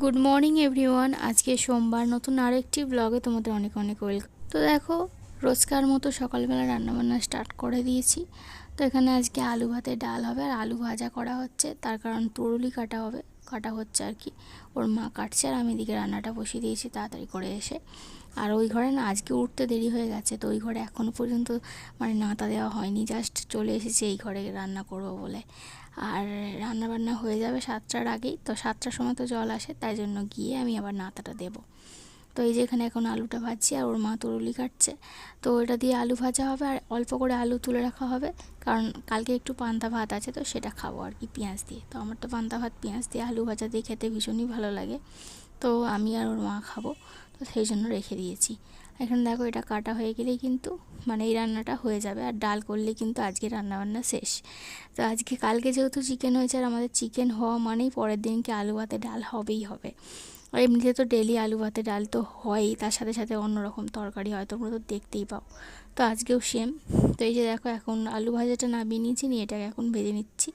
Good morning everyone আজকে সোমবার। নতুন আরেকটি ব্লগে তোমাদের অনেক অনেক ওয়েলকাম তো দেখো, রোজকার মতো সকালবেলা রান্নাবান্না স্টার্ট করে দিয়েছি। তো এখানে আজকে আলু ভাতে ডাল হবে, আর আলু ভাজা করা হচ্ছে। তার কারণ তরুলি কাটা হবে, কাটা হচ্ছে আর কি। ওর মা কাটছে, আর আমি এদিকে রান্নাটা বসিয়ে দিয়েছি, তাড়াতাড়ি করে এসে। আর ওই ঘরে না আজকে উঠতে দেরি হয়ে গেছে, তো ওই ঘরে এখনও পর্যন্ত মানে নাতা দেওয়া হয়নি জাস্ট চলে এসেছি এই ঘরে রান্না করব বলে। আর রান্না বান্না হয়ে যাবে সাতটার আগেই, তো সাতটার সময় তো জল আসে, তাই জন্য গিয়ে আমি আবার নাতাটা দেবো। তো এই যে এখানে এখন আলুটা ভাজছি আর ওর মা তরুলি কাটছে, তো ওটা দিয়ে আলু ভাজা হবে আর অল্প করে আলু তুলে রাখা হবে, কারণ কালকে একটু পান্তা ভাত আছে তো সেটা খাব আর কি, পেঁয়াজ দিয়ে। তো আমার তো পান্তা ভাত, পেঁয়াজ দিয়ে আলু ভাজা দিয়ে খেতে ভীষণই ভালো লাগে। তো আমি আর ওর মা খাব। তো সেই জন্য রেখে দিয়েছি। এখন দেখো এটা কাটা হয়ে গেলেই কিন্তু মানে এই রান্নাটা হয়ে যাবে। আর ডাল করলে কিন্তু আজকে রান্নাবান্না শেষ। তো আজকে কালকে যেহেতু চিকেন হয়েছে আর আমাদের চিকেন হওয়া মানেই পরের দিনকে আলু ভাতে ডাল হবেই হবে। আর এমনিতে তো ডেলি আলু ভাতে ডাল তো হয়ই। তার সাথে সাথে অন্য রকম তরকারি হয় তোমরা তো দেখতেই পাও। তো আজকেও সেম তো এই যে দেখো এখন আলু ভাজাটা নামিয়ে নিয়েছি, নিয়ে এটাকে এখন ভেজে নিচ্ছি।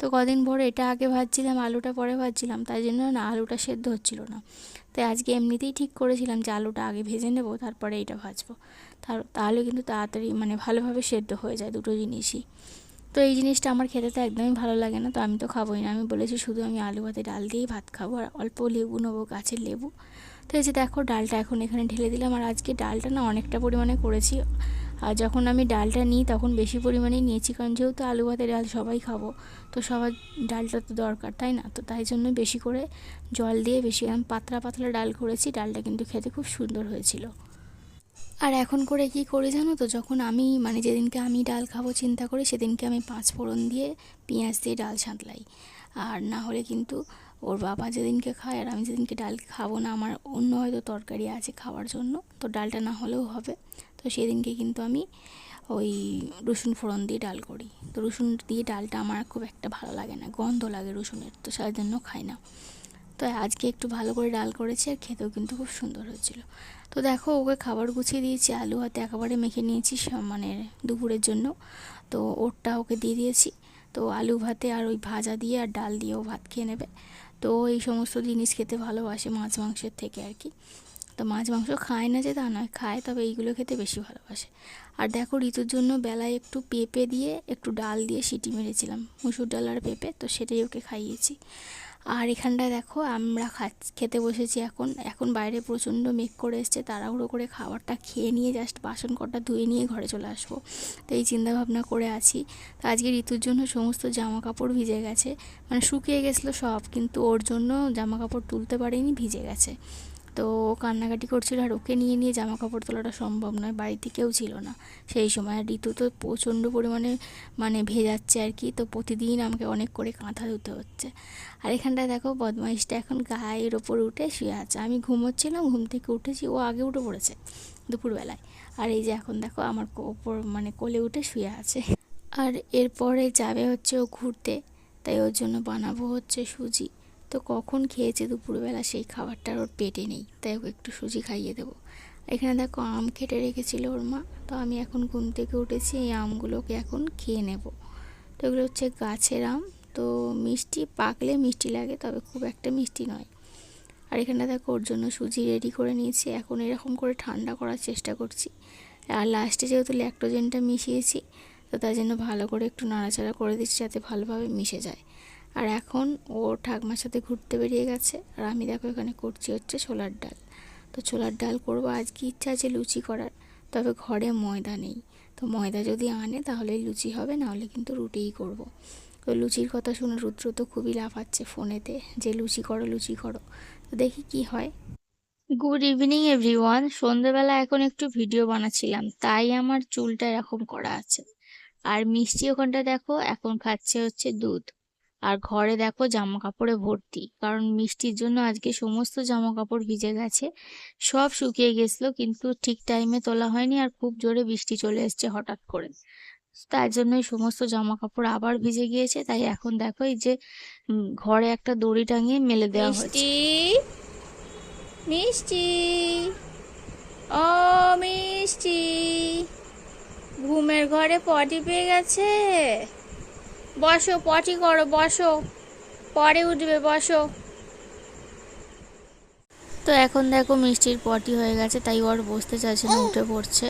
তো কদিন পরে এটা আগে ভাজছিলাম, আলুটা পরে ভাজছিলাম, তাই জন্য না আলুটা সেদ্ধ হচ্ছিল না। তাই আজকে এমনিতেই ঠিক করেছিলাম যে আলুটা আগে ভেজে নেব, তারপরে এইটা ভাজবো। তাহলে কিন্তু তাড়াতাড়ি মানে ভালোভাবে সেদ্ধ হয়ে যায় দুটো জিনিসই। তো এই জিনিসটা আমার খেতে তো একদমই ভালো লাগে না, তো আমি তো খাবোই না। আমি বলেছি শুধু আমি আলু ভাতে ডাল দিয়েই ভাত খাব, আর অল্প লেবু নেব, গাছের লেবু। তো এই যে দেখো ডালটা এখন এখানে ঢেলে দিলাম, আর আজকে ডালটা না অনেকটা পরিমাণে করেছি। আর যখন আমি ডালটা নিই তখন বেশি পরিমাণেই নিয়েছি, কারণ যেহেতু আলু ভাতে ডাল সবাই খাব, তো সবার ডালটা তো দরকার, তাই না? তো তাই জন্য বেশি করে জল দিয়ে বেশি, আমি পাতলা পাতলা ডাল করেছি, ডালটা কিন্তু খেতে খুব সুন্দর হয়েছিল। আর এখন করে কি করি জানো তো? যখন আমি মানে যেদিনকে আমি ডাল খাব চিন্তা করি, সেদিনকে আমি পাঁচ ফোড়ন দিয়ে পেঁয়াজ দিয়ে ডাল ছাঁতলাই আর না হলে কিন্তু ওর বাবা যেদিনকে খায় আর আমি যেদিনকে ডাল খাব না, আমার অন্য হয়তো তরকারি আছে খাওয়ার জন্য। তো ডালটা না হলেও হবে। তো সেদিনকে কিন্তু আমি ওই রসুন ফোড়ন দিয়ে ডাল করি। তো রসুন দিয়ে ডালটা আমার খুব একটা ভালো লাগে না, গন্ধ লাগে রসুনের, তো সেই জন্য খাই না। তো আজকে একটু ভালো করে ডাল করেছি আর খেতেও কিন্তু খুব সুন্দর হয়েছিল। তো দেখো, ওকে খাবার গুছিয়ে দিয়েছি, আলু হাতে একেবারে মেখে নিয়েছি মানে দুপুরের জন্য। তো ওরটা ওকে দিয়ে দিয়েছি। তো আলু ভাতে আর ওই ভাজা দিয়ে আর ডাল দিয়েও ভাত খেয়ে নেবে। তো এই সমস্ত জিনিস খেতে ভালোবাসে মাছ মাংসের থেকে আর কি। তো মাছ মাংস খায় না যে তা নয়, খায় তবে এইগুলো খেতে বেশি ভালোবাসে। আর দেখো ঋতুর জন্য বেলায় একটু পেঁপে দিয়ে একটু ডাল দিয়ে সিটি মেরেছিলাম, মুসুর ডাল আর পেঁপে, তো সেটাই ওকে খাইয়েছি। আর এখানটায় দেখো আমরা খেতে বসেছি এখন। এখন বাইরে প্রচণ্ড মেঘ করে এসছে, তাড়াহুড়ো করে খাবারটা খেয়ে নিয়ে জাস্ট বাসন কটা ধুয়ে নিয়ে ঘরে চলে আসব। তো এই চিন্তাভাবনা করে আছি। তো আজকে ঋতুর জন্য সমস্ত জামা কাপড় ভিজে গেছে। মানে শুকিয়ে গেছিল সব, কিন্তু ওর জন্য জামা কাপড় তুলতে পারিনি, ভিজে গেছে। তো কান্নাকাটি করছিল আর ওকে নিয়ে নিয়ে জামা কাপড় তোলাটা সম্ভব নয়, বাড়িতে কেউ ছিল না। সেই সময় আর ঋতু তো প্রচণ্ড পরিমাণে মানে ভেজাচ্ছে আর কি, তো প্রতিদিন আমাকে অনেক করে কাঁথা ধুতে হচ্ছে। আর এখানটায় দেখো বদমাইশটা এখন গায়ের ওপর উঠে শুয়ে আছে। আমি ঘুমোচ্ছিলাম, ঘুম থেকে উঠেছি, ও আগে উঠে পড়েছে দুপুরবেলায়। আর এই যে এখন দেখো আমার ওপর মানে কোলে উঠে শুয়ে আছে। আর এরপরে যাবে হচ্ছে ও ঘুরতে, তাই ওর জন্য বানাবো হচ্ছে সুজি। তো কখন খেয়েছে দুপুরবেলা সেই খাবারটার ওর পেটে নেই, তাই ওকে একটু সুজি খাইয়ে দেবো। এখানে দেখো আম কেটে রেখেছিল ওর মা, তো আমি এখন ঘুম থেকে উঠেছি, এই আমগুলোকে এখন খেয়ে নেব। তো এগুলো হচ্ছে গাছের আম, তো মিষ্টি পাকলে মিষ্টি লাগে, তবে খুব একটা মিষ্টি নয়। আর এখানে দেখো ওর জন্য সুজি রেডি করে নিয়েছি, এখন এরকম করে ঠান্ডা করার চেষ্টা করছি। আর লাস্টে যেহেতু ল্যাক্টোজেনটা মিশিয়েছি, তো তার জন্য ভালো করে একটু নাড়াচাড়া করে দিচ্ছি, যাতে ভালোভাবে মিশে যায়। আর এখন ও ঠাকমার সাথে ঘুরতে বেরিয়ে গেছে। আর আমি দেখো এখানে করছি হচ্ছে ছোলার ডাল। তো ছোলার ডাল করব, আজকে ইচ্ছা আছে লুচি করার। তবে ঘরে ময়দা নেই। তো ময়দা যদি আনে তাহলেই লুচি হবে, নাহলে কিন্তু রুটিই করব। তো লুচির কথা শুনে রুদ্র তো খুবই লাফাচ্ছে ফোনেতে, যে লুচি করো লুচি করো। তো দেখি কি হয়। গুড ইভিনিং এভরিওয়ান সন্ধেবেলা এখন একটু ভিডিও বানাচ্ছিলাম। তাই আমার চুলটা এরকম করা আছে। আর মিষ্টি ওখানটা দেখো, এখন খাচ্ছে হচ্ছে দুধ। আর ঘরে দেখো জামা কাপড়ে ভর্তি। কারণ মিষ্টির জন্য আজকে সমস্ত জামা কাপড় ভিজে গেছে। সব শুকিয়ে গেছিল, কিন্তু ঠিক টাইমে তোলা হয়নি আর খুব জোরে বৃষ্টি চলে এসছে হঠাৎ করে। তার জন্যই সমস্ত জামা কাপড় আবার ভিজে গিয়েছে। তাই এখন দেখো এই যে ঘরে একটা দড়ি টাঙিয়ে মেলে দেওয়া হয়েছে। মিষ্টি, ও মিষ্টি, ঘুমের ঘরে পটি পেয়ে গেছে। বসো, পটি করো, বসো। পরে উঠবে, বসো। তো এখন দেখো মিষ্টির পটি হয়ে গেছে, তাই ওর বসতে চাইছে না, উঠে পড়ছে।